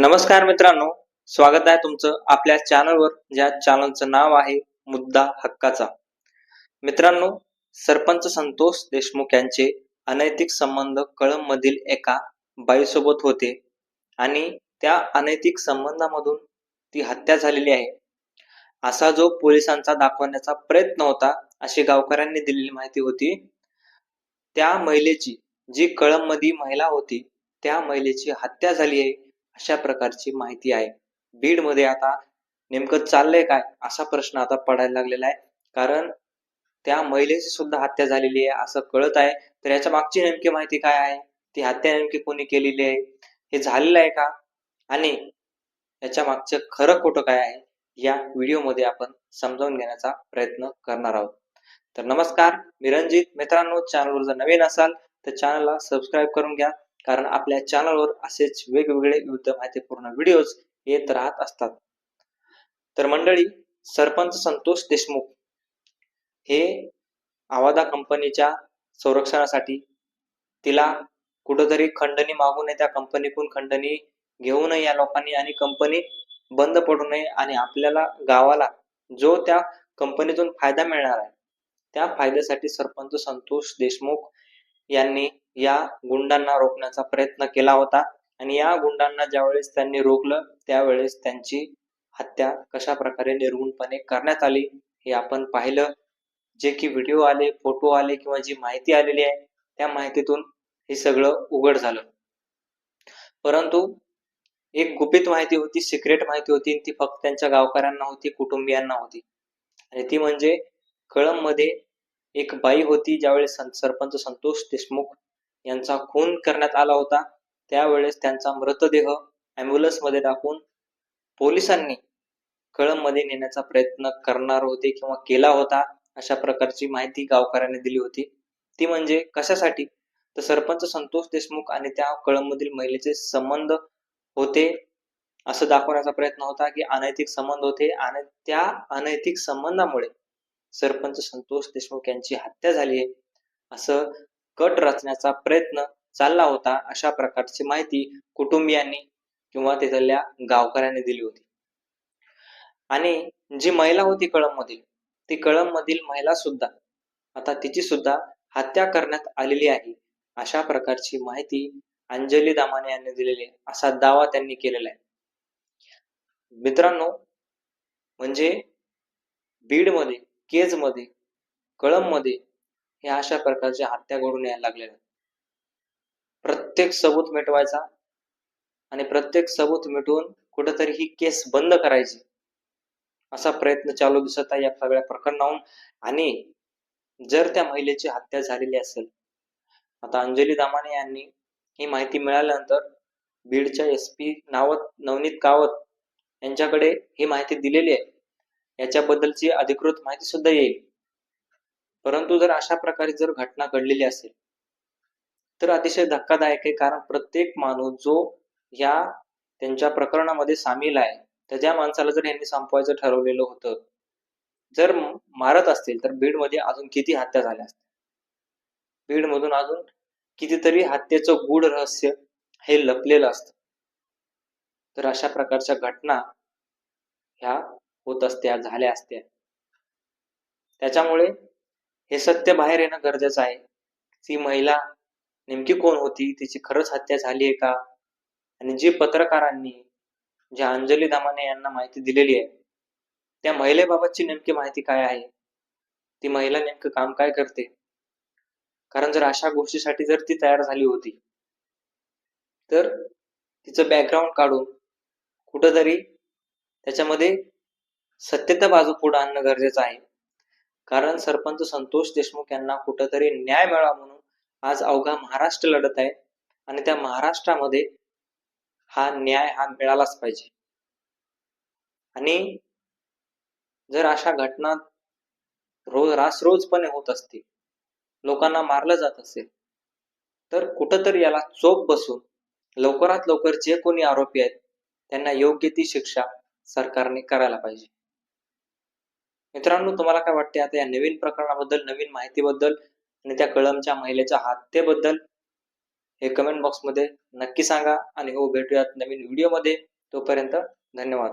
नमस्कार मित्रांनो स्वागत आहे तुमचं आपल्या चॅनलवर ज्या चॅनलचं नाव आहे मुद्दा हक्काचा. मित्रांनो सरपंच संतोष देशमुख यांचे अनैतिक संबंध कळम मधील एका बाईसोबत होते आणि त्या अनैतिक संबंधामधून ती हत्या झालेली आहे. असा जो पोलिसांचा दाखवण्याचा प्रयत्न होता अशी गावकऱ्यांनी दिलेली माहिती होती. त्या महिलेची जी कळंब महिला होती त्या महिलेची हत्या झाली आहे. अशा प्रकारची माहिती आहे. बीडमध्ये आता नेमकं चाललंय काय? असा प्रश्न आता पडायला लागलेला आहे. कारण त्या महिलेची सुद्धा हत्या झालेली आहे असं कळत आहे. तर याच्या मागची नेमकी माहिती काय आहे? ती हत्या नेमकी कोणी केलेली आहे? हे झालेलं आहे का? आणि याच्या मागचं खरं खोटं काय आहे? या व्हिडिओमध्ये आपण समजावून घेण्याचा प्रयत्न करणार आहोत. तर नमस्कार मी रणजित मित्रांनो चॅनलवर जर नवीन असाल तर चॅनलला सबस्क्राईब करून घ्या. कारण आपल्या चॅनलवर असेच वेगवेगळे विविध माहितीपूर्ण व्हिडिओज येत राहत असतात. तर मंडळी सरपंच संतोष देशमुख हे आवादा कंपनीच्या संरक्षणासाठी तिला कुठंतरी खंडणी मागू नये त्या कंपनीकडून खंडणी घेऊ नये या लोकांनी आणि कंपनी बंद पडू नये आणि आपल्याला गावाला जो त्या कंपनीतून फायदा मिळणार आहे त्या फायद्यासाठी सरपंच संतोष देशमुख यांनी या गुंडांना रोखण्याचा प्रयत्न केला होता. आणि या गुंडांना ज्यावेळेस त्यांनी रोखलं त्यावेळेस त्यांची हत्या कशा प्रकारे निर्गुणपणे करण्यात आली हे आपण पाहिलं. जे की व्हिडिओ आले फोटो आले किंवा जी माहिती आलेली आहे त्या माहितीतून हे सगळं उघड झालं. परंतु एक गुपित माहिती होती सिक्रेट माहिती होती ती फक्त त्यांच्या गावकऱ्यांना होती कुटुंबियांना होती. आणि ती म्हणजे कळंबमध्ये एक बाई होती ज्यावेळेस सरपंच संतोष देशमुख यांचा खून करण्यात आला होता त्यावेळेस त्यांचा मृतदेह अँब्युलन्समध्ये टाकून पोलिसांनी कळंबमध्ये नेण्याचा प्रयत्न करणार होते किंवा केला होता अशा प्रकारची माहिती गावकऱ्यांनी दिली होती. ती म्हणजे कशासाठी? तर सरपंच संतोष देशमुख आणि त्या कळंबमधील महिलेचे संबंध होते असं दाखवण्याचा प्रयत्न होता की अनैतिक संबंध होते आणि त्या अनैतिक संबंधामुळे सरपंच संतोष देशमुख यांची हत्या झाली आहे. असं कट रचण्याचा प्रयत्न चालला होता अशा प्रकारची माहिती कुटुंबियांनी किंवा तिथल्या गावकऱ्यांनी दिली होती. आणि जी महिला होती कळंबमधील ती कळंबमधील महिला सुद्धा आता तिची सुद्धा हत्या करण्यात आलेली आहे अशा प्रकारची माहिती अंजली दामाने यांनी दिलेली आहे असा दावा त्यांनी केलेला आहे. मित्रांनो म्हणजे बीडमध्ये केजमध्ये मध्ये हे अशा प्रकारच्या हत्या घडून यायला लागलेल्या आहेत. प्रत्येक सबूत मिटवायचा आणि प्रत्येक सबूत मिटवून कुठेतरी ही केस बंद करायची. असा प्रयत्न चालू दिसत आहे या सगळ्या प्रकरणाहून. आणि जर त्या महिलेची हत्या झालेली असेल आता अंजली दामाने यांनी ही माहिती मिळाल्यानंतर बीडच्या एस पी नावत नवनीत कावत यांच्याकडे ही माहिती दिलेली आहे. याच्याबद्दलची अधिकृत माहिती सुद्धा येईल. परंतु जर अशा प्रकारे जर घटना घडलेली असेल तर अतिशय धक्कादायक आहे. कारण प्रत्येक माणूस जो या त्यांच्या प्रकरणामध्ये सामील आहे तर ज्या माणसाला जर यांनी संपवायचं ठरवलेलं होतं जर मारत असतील तर बीडमध्ये अजून किती हत्या झाल्या असतील? बीडमधून अजून कितीतरी हत्येचं गूढ रहस्य हे लपलेलं असतं. तर अशा प्रकारच्या घटना ह्या होत असत्या झाल्या असत्या. त्याच्यामुळे हे सत्य बाहेर येणं गरजेचं आहे. ती महिला नेमकी कोण होती? तिची खरंच हत्या झाली आहे का? आणि जी पत्रकारांनी ज्या अंजली दामाने यांना माहिती दिलेली आहे त्या महिलेबाबतची नेमकी माहिती काय आहे? ती महिला नेमकं काम काय करते? कारण जर अशा गोष्टीसाठी जर ती तयार झाली होती तर तिचं बॅकग्राऊंड काढून कुठंतरी त्याच्यामध्ये सत्यता बाजू पुढे आणणं गरजेचं आहे. कारण सरपंच संतोष देशमुख यांना कुठंतरी न्याय मिळावा म्हणून आज अवघा महाराष्ट्र लढत आहे आणि त्या महाराष्ट्रामध्ये हा न्याय हा मिळालाच पाहिजे. आणि जर अशा घटना रोज रासरोजपणे होत असतील लोकांना मारलं जात असेल तर कुठंतरी याला चोप बसून लवकरात लवकर जे कोणी आरोपी आहेत त्यांना योग्य ती शिक्षा सरकारने करायला पाहिजे. मित्रांनो तुम्हाला काय वाटते? आता या नवीन प्रकरणाबद्दल नवीन माहितीबद्दल आणि त्या कळमच्या महिलेच्या हत्येबद्दल हे कमेंट बॉक्समध्ये नक्की सांगा आणि हो भेटूयात नवीन व्हिडिओमध्ये तोपर्यंत धन्यवाद.